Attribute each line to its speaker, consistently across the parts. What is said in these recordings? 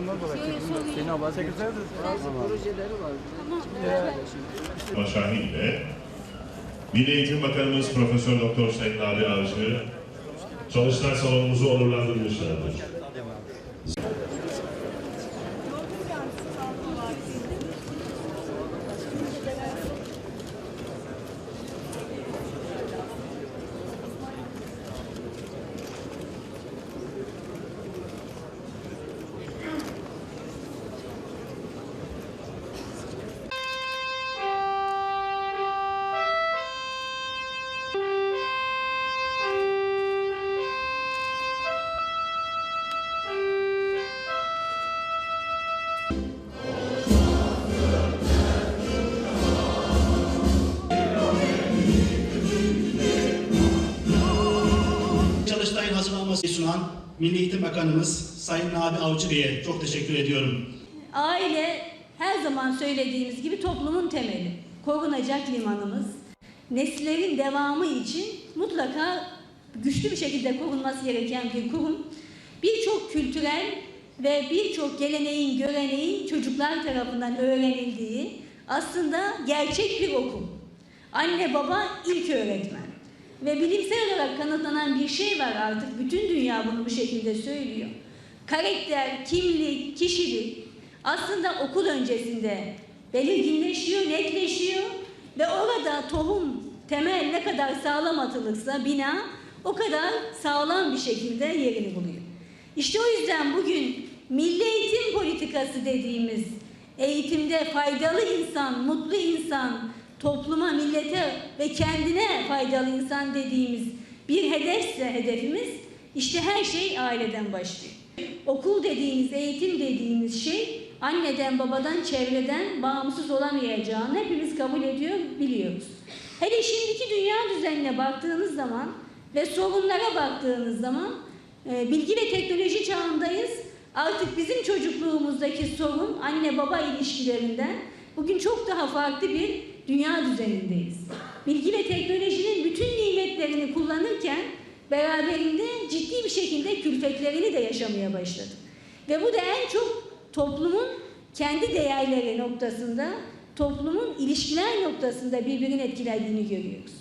Speaker 1: bundan dolayı çekildi. Seni sekreter de
Speaker 2: projeleri var.
Speaker 3: Tamam.
Speaker 4: Şahin ile Milli Eğitim Bakanımız Profesör Doktor Sayın Nabi Avcı çalıştay salonumuzu onurlandırmışlardır.
Speaker 5: Milli Eğitim Bakanımız Sayın Nabi Avcı Bey'e çok teşekkür ediyorum.
Speaker 3: Aile her zaman söylediğimiz gibi toplumun temeli. Korunacak limanımız. Nesillerin devamı için mutlaka güçlü bir şekilde korunması gereken bir kurum. Birçok kültürel ve birçok geleneğin, göreneğin çocuklar tarafından öğrenildiği aslında gerçek bir okul. Anne baba ilk öğretmen. Ve bilimsel olarak kanıtlanan bir şey var artık. Bütün dünya bunu bu şekilde söylüyor. Karakter, kimlik, kişilik aslında okul öncesinde belirginleşiyor, netleşiyor ve orada tohum, temel ne kadar sağlam atılırsa bina o kadar sağlam bir şekilde yerini buluyor. İşte o yüzden bugün milli eğitim politikası dediğimiz eğitimde faydalı insan, mutlu insan, topluma, millete ve kendine faydalı insan dediğimiz bir hedefse hedefimiz işte her şey aileden başlıyor. Okul dediğimiz, eğitim dediğimiz şey anneden, babadan, çevreden bağımsız olamayacağını hepimiz kabul ediyor, biliyoruz. Hele şimdiki dünya düzenine baktığınız zaman ve sorunlara baktığınız zaman e, bilgi ve teknoloji çağındayız. Artık bizim çocukluğumuzdaki sorun anne baba ilişkilerinden bugün çok daha farklı bir dünya düzenindeyiz. Bilgi ve teknolojinin bütün nimetlerini kullanırken beraberinde ciddi bir şekilde külfetlerini de yaşamaya başladık. Ve bu da en çok toplumun kendi değerleri noktasında, toplumun ilişkiler noktasında birbirini etkilediğini görüyoruz.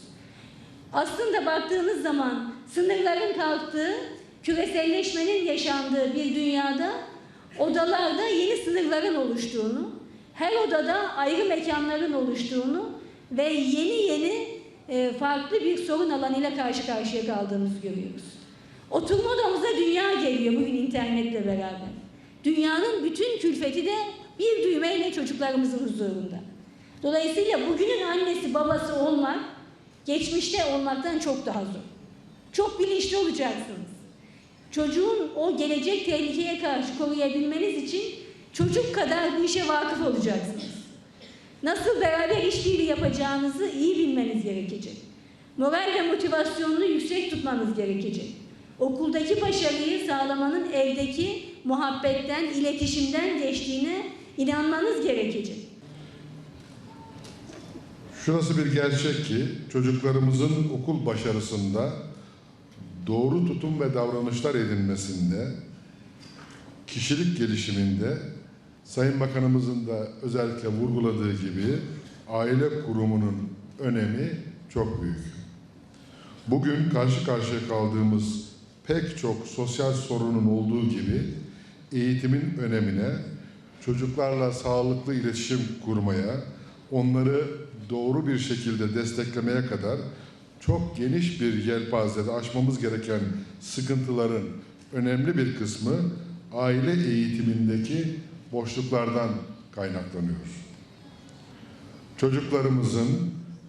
Speaker 3: Aslında baktığınız zaman sınırların kalktığı, küreselleşmenin yaşandığı bir dünyada odalarda yeni sınırların oluştuğunu, her odada ayrı mekanların oluştuğunu ve yeni yeni e, farklı bir sorun alanıyla karşı karşıya kaldığımızı görüyoruz. Oturma odamıza dünya geliyor bugün internetle beraber. Dünyanın bütün külfeti de bir düğmeyle çocuklarımızın huzurunda. Dolayısıyla bugünün annesi babası olmak geçmişte olmaktan çok daha zor. Çok bilinçli olacaksınız. Çocuğun o gelecek tehlikeye karşı koruyabilmeniz için çocuk kadar bu işe vakıf olacaksınız. Nasıl beraber işbirliği yapacağınızı iyi bilmeniz gerekecek. Moral ve motivasyonunu yüksek tutmanız gerekecek. Okuldaki başarıyı sağlamanın evdeki muhabbetten, iletişimden geçtiğine inanmanız gerekecek.
Speaker 6: Şurası bir gerçek ki çocuklarımızın okul başarısında doğru tutum ve davranışlar edinmesinde, kişilik gelişiminde Sayın Bakanımızın da özellikle vurguladığı gibi aile kurumunun önemi çok büyük. Bugün karşı karşıya kaldığımız pek çok sosyal sorunun olduğu gibi eğitimin önemine, çocuklarla sağlıklı iletişim kurmaya, onları doğru bir şekilde desteklemeye kadar çok geniş bir yelpazede aşmamız gereken sıkıntıların önemli bir kısmı aile eğitimindeki boşluklardan kaynaklanıyor. Çocuklarımızın,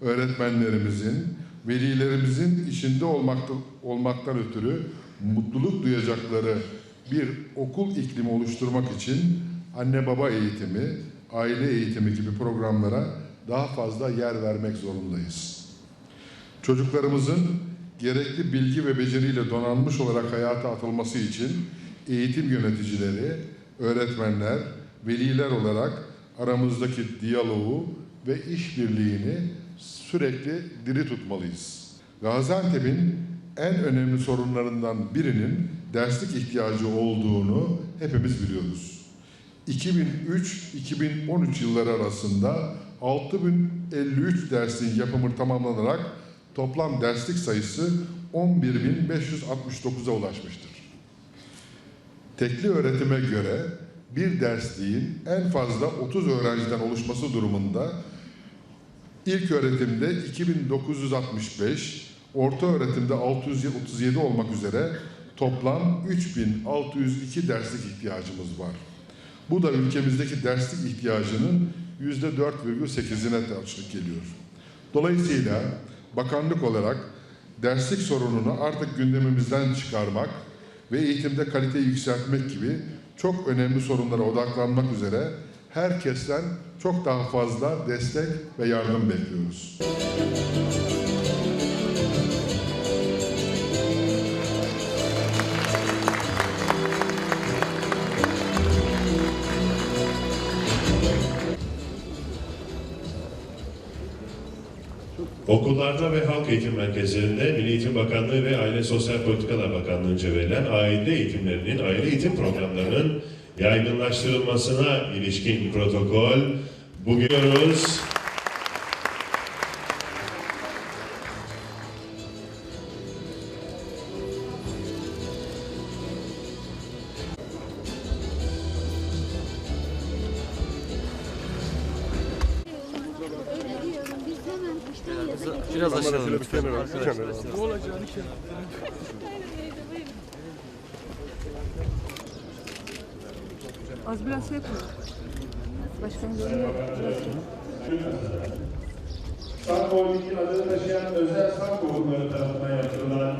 Speaker 6: öğretmenlerimizin, velilerimizin içinde olmakta, olmaktan ötürü mutluluk duyacakları bir okul iklimi oluşturmak için anne baba eğitimi, aile eğitimi gibi programlara daha fazla yer vermek zorundayız. Çocuklarımızın gerekli bilgi ve beceriyle donanmış olarak hayata atılması için eğitim yöneticileri, öğretmenler, veliler olarak aramızdaki diyaloğu ve işbirliğini sürekli diri tutmalıyız. Gaziantep'in en önemli sorunlarından birinin derslik ihtiyacı olduğunu hepimiz biliyoruz. 2003-2013 yılları arasında 6053 dersin yapımı tamamlanarak toplam derslik sayısı 11.569'a ulaşmıştır. Tekli öğretime göre bir dersliğin en fazla 30 öğrenciden oluşması durumunda ilk öğretimde 2965, orta öğretimde 637 olmak üzere toplam 3602 derslik ihtiyacımız var. Bu da ülkemizdeki derslik ihtiyacının %4,8'ine karşılık geliyor. Dolayısıyla bakanlık olarak derslik sorununu artık gündemimizden çıkarmak ve eğitimde kaliteyi yükseltmek gibi çok önemli sorunlara odaklanmak üzere herkesten çok daha fazla destek ve yardım bekliyoruz.
Speaker 4: Okullarda ve halk eğitim merkezlerinde Milli Eğitim Bakanlığı ve Aile Sosyal Politikalar Bakanlığı'nca verilen aile eğitimlerinin, aile eğitim programlarının yaygınlaştırılmasına ilişkin protokol bugün görüyoruz.
Speaker 2: Biraz aşağı lütfen.
Speaker 7: Az biraz şey yapın.
Speaker 1: Başkan görüyor.
Speaker 4: Sağ Holding'in adını taşıyan özel sağ kurumları tarafından yaptırılan